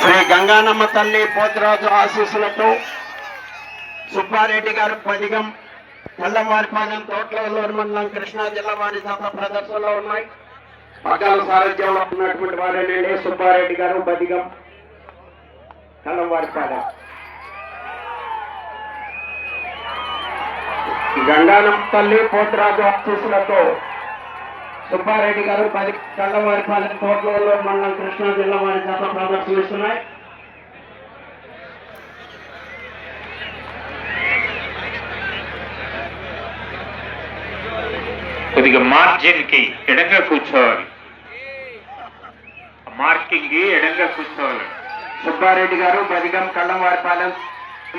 శ్రీ గంగానమ్మ తల్లి పోతురాజు ఆశీస్సులతో సుబ్బారెడ్డి గారు పదిగం తెల్లవారిపాలెం తోటలూరు మండలం కృష్ణా జిల్లా వారి జత ప్రదర్శనలో ఉన్నాయి. పగాల సారథ్యంలో ఉన్నటువంటి వారేనండి సుబ్బారెడ్డి గారు బదిగం తెల్లవారిపాలెం గంగానమ్మ తల్లి పోతురాజు ఆశీస్సులతో సుబ్బారెడ్డి గారు పది తెల్లవారిపాలెం తోటలూరు మండలం కృష్ణా జిల్లా వారి జత ప్రదర్శనిస్తున్నాయి కొద్దిగా మార్జిన్కి ఎడంగా కూర్చోవాలి. మార్కింగ్కి ఎడంగా కూర్చోవాలి. సుబ్బారెడ్డి గారు బదిగం కళ్ళంవారిపాలెం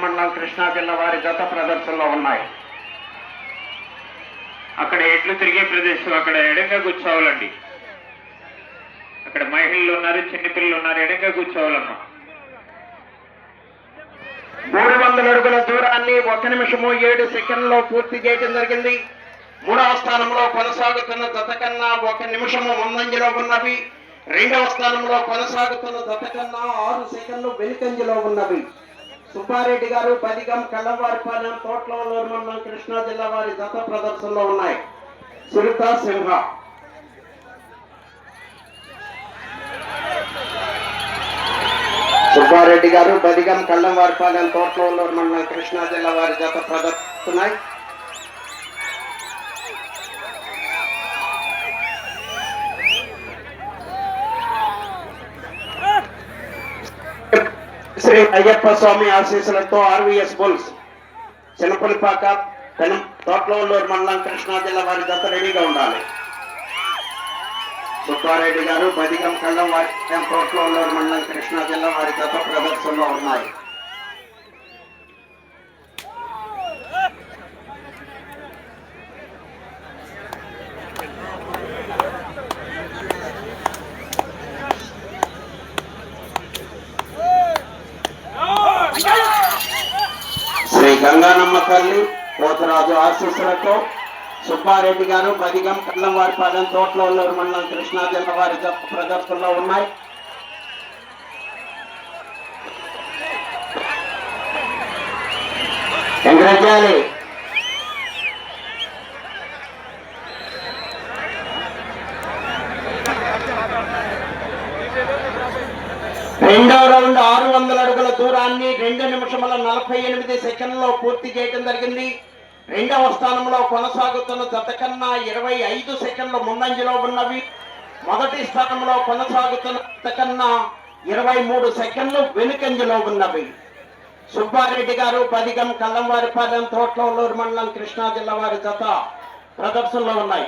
మండలం కృష్ణా జిల్లా వారి జత ప్రదర్శనలో ఉన్నాయి. అక్కడ ఎడ్లు తిరిగే ప్రదేశం అక్కడ ఎడంగా కూర్చోవాలండి. అక్కడ మహిళలు ఉన్నారు చిన్నపిల్లలు ఉన్నారు ఎడంగా కూర్చోవాలమ్మా. మూడు వందల అడుగుల దూరాన్ని ఒక నిమిషము ఏడు సెకండ్లో పూర్తి చేయడం జరిగింది. మూడవ స్థానంలో కొనసాగుతున్న జత కన్నా ఒక నిమిషము ముందంజలో ఉన్నవి. రెండవ స్థానంలో కొనసాగుతున్న జత కన్నా ఆరు సెకండ్లు వెనుకంజలో ఉన్నవి. సుబ్బారెడ్డి గారు బదిగం కళ్ళవారిపాలెం తోట్లవల్లూరు మండలం కృష్ణా జిల్లా వారి జత ప్రదర్శనలో ఉన్నాయి. సురిత సింహ. సుబ్బారెడ్డి గారు బదిగం కళ్ళంవారిపాలెం తోటలూరు మండలం కృష్ణా జిల్లా వారి జత ప్రదర్శిస్తున్నాయి శ్రీ అయ్యప్ప స్వామి ఆశీస్సులతో ఆర్వీఎస్ బుల్స్ చిన్నపల్లిపాక పెనం తోటలూరు మండలం కృష్ణా జిల్లా వారి జత రెడీగా ఉండాలి. సుబ్బారెడ్డి గారు బదిగం కళ్ళం వారి తోటలూరు మండలం కృష్ణా జిల్లా వారి జత ప్రదర్శనలో ఉన్నాయి. శ్రీ గంగానమ్మ తల్లి పోతరాజు ఆశీస్సులతో సుబ్బారెడ్డి గారు బదిగం కళ్ళంవారిపాలెం తోటలూరు మండలం కృష్ణా జిల్లా వారి ప్రదర్శనలో ఉన్నాయి. ఎంకరేజాలి రెండవ రౌండ్ ఆరు వందల అడుగుల దూరాన్ని రెండు నిమిషముల నలభై ఎనిమిది సెకండ్లో పూర్తి చేయడం జరిగింది. రెండవ స్థానంలో కొనసాగుతున్న జత కన్నా ఇరవై ఐదు సెకండ్లు ముందంజలో ఉన్నవి. మొదటి స్థానంలో కొనసాగుతున్న జత కన్నా ఇరవై మూడు సెకండ్లు వెనుకంజలో ఉన్నవి. సుబ్బారెడ్డి గారు పదిగం కల్లంవారిపాలెం తోట్లూరు మండలం కృష్ణా జిల్లా వారి జత ప్రదర్శనలో ఉన్నాయి.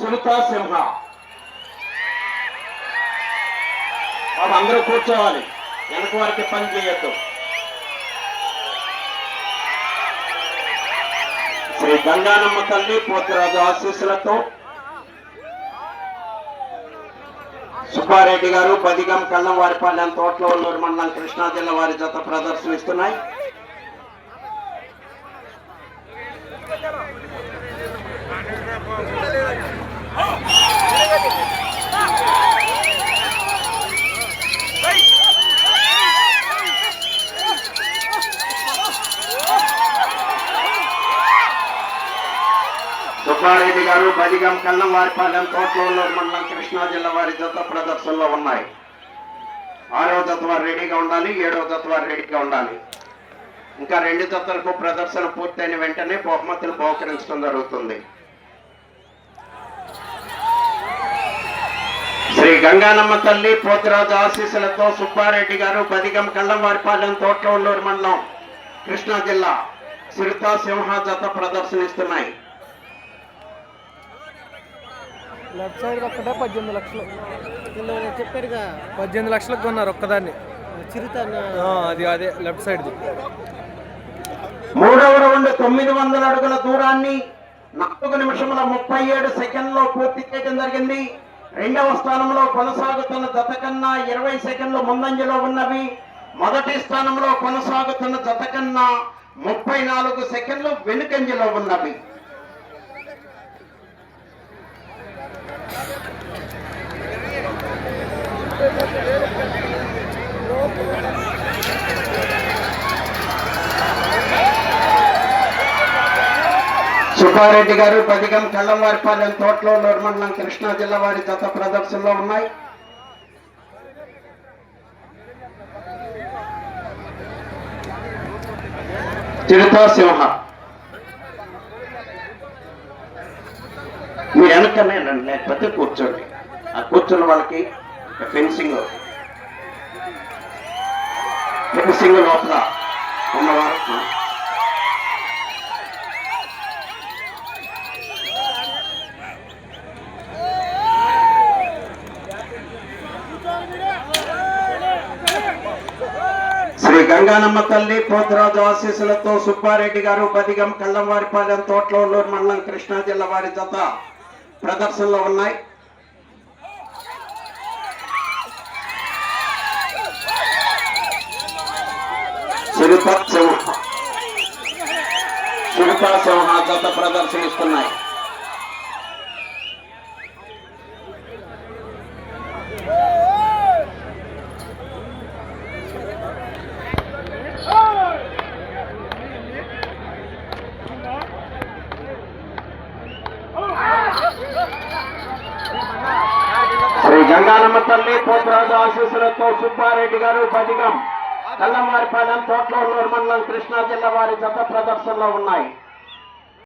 సునీతా సింహ. బాబు అందరూ కూర్చోవాలి. వెనక వారికి పని చేయొద్దు. శ్రీ గంగానమ్మ తల్లి పోతురాజు ఆశీస్సులతో సుబ్బారెడ్డి గారు పదిగం కళ్ళం వారిపాలెం తోటలూరు మండలం కృష్ణా జిల్లా వారి జత ప్రదర్శనిస్తున్నాయి సుబ్బారెడ్డి గారు బదిగం కళ్ళం వారిపాలెం మండలం కృష్ణా జిల్లా వారి జత ప్రదర్శనలో ఉన్నాయి. ఆరో జత రెడీగా ఉండాలి ఏడో జత రెడీగా ఉండాలి. ఇంకా రెండు జతలకు ప్రదర్శన పూర్తయిన వెంటనే బహుమతులు బహుకరించడం జరుగుతుంది. శ్రీ గంగానమ్మ తల్లి పోతిరాజు ఆశీస్సులతో సుబ్బారెడ్డి గారు బదిగం కళ్ళంవారిపాలెం తోటలూరు మండలం కృష్ణా జిల్లా సిరితా సింహ జత ప్రదర్శనిస్తున్నాయి. లెఫ్ట్ సైడ్ ఒక్కటే పద్దెనిమిది లక్షలు. చెప్పారుగా పద్దెనిమిది లక్షలకు కొన్నారు ఒక్కదాన్ని. చిరుత అది అదే లెఫ్ట్ సైడ్ది మూడవ రౌండ్ తొమ్మిది వందల అడుగుల దూరాన్ని నాలుగు నిమిషముల ముప్పై ఏడు సెకండ్లో పూర్తి చేయడం జరిగింది. రెండవ స్థానంలో కొనసాగుతున్న జత కన్నా ఇరవై సెకండ్లు ముందంజలో ఉన్నవి. మొదటి స్థానంలో కొనసాగుతున్న జత కన్నా ముప్పై నాలుగు సెకండ్లు వెనుకంజలో ఉన్నవి. సుబ్బారెడ్డి గారు పదిగం కళ్ళంవారిపాలెం తోటలో నిర్మండలం కృష్ణా జిల్లా వారి గత ప్రదర్శనలో ఉన్నాయి. తిరుతా సింహ మీరు వెనకనే లేకపోతే కూర్చోండి. ఆ కూర్చున్న వాళ్ళకి ఫెన్సింగ్. ఫెన్సింగ్ లోపల ఉన్నవారు శ్రీ గంగానమ్మ తల్లి పోతురాజు ఆశీస్సులతో సుబ్బారెడ్డి గారు బదిగం కళ్ళంవారిపాలెం తోటలో మండలం కృష్ణా జిల్లా వారి జత ప్రదర్శనలో ఉన్నాయి. చిరుత సింహ చిరుత సింహ గత ప్రదర్శనిస్తున్నాయి. శ్రీ గంగానమ్మ తల్లి పోతురాజు ఆశీస్సులతో సుబ్బారెడ్డి గారు బదిగం కల్లమారిపాలెం తోటలో మండలం కృష్ణా జిల్లా వారి జత ప్రదర్శనలో ఉన్నాయి.